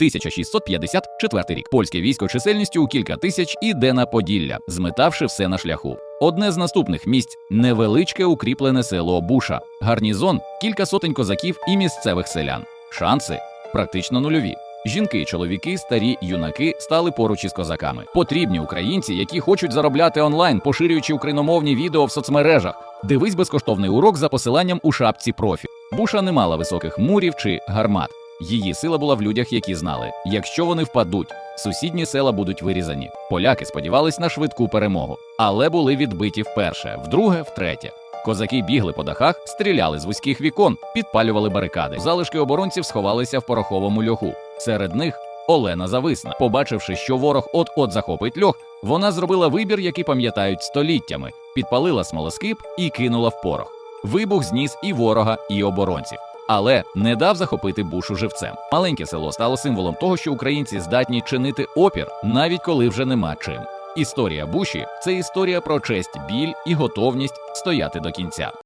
1654 рік. Польське військо чисельністю у кілька тисяч іде на Поділля, зметавши все на шляху. Одне з наступних місць невеличке укріплене село Буша, гарнізон, кілька сотень козаків і місцевих селян. Шанси практично нульові. Жінки, чоловіки, старі юнаки стали поруч із козаками. Потрібні українці, які хочуть заробляти онлайн, поширюючи україномовні відео в соцмережах. Дивись безкоштовний урок за посиланням у шапці профі. Буша не мала високих мурів чи гармат. Її сила була в людях, які знали, якщо вони впадуть, сусідні села будуть вирізані. Поляки сподівались на швидку перемогу, але були відбиті вперше, вдруге, втретє. Козаки бігли по дахах, стріляли з вузьких вікон, підпалювали барикади. Залишки оборонців сховалися в пороховому льоху. Серед них Олена Зависна. Побачивши, що ворог от-от захопить льох, вона зробила вибір, який пам'ятають століттями, підпалила смолоскип і кинула в порох. Вибух зніс і ворога, і оборонців. Але не дав захопити бушу живцем. Маленьке село стало символом того, що українці здатні чинити опір, навіть коли вже нема чим. Історія буші це історія про честь, біль і готовність стояти до кінця.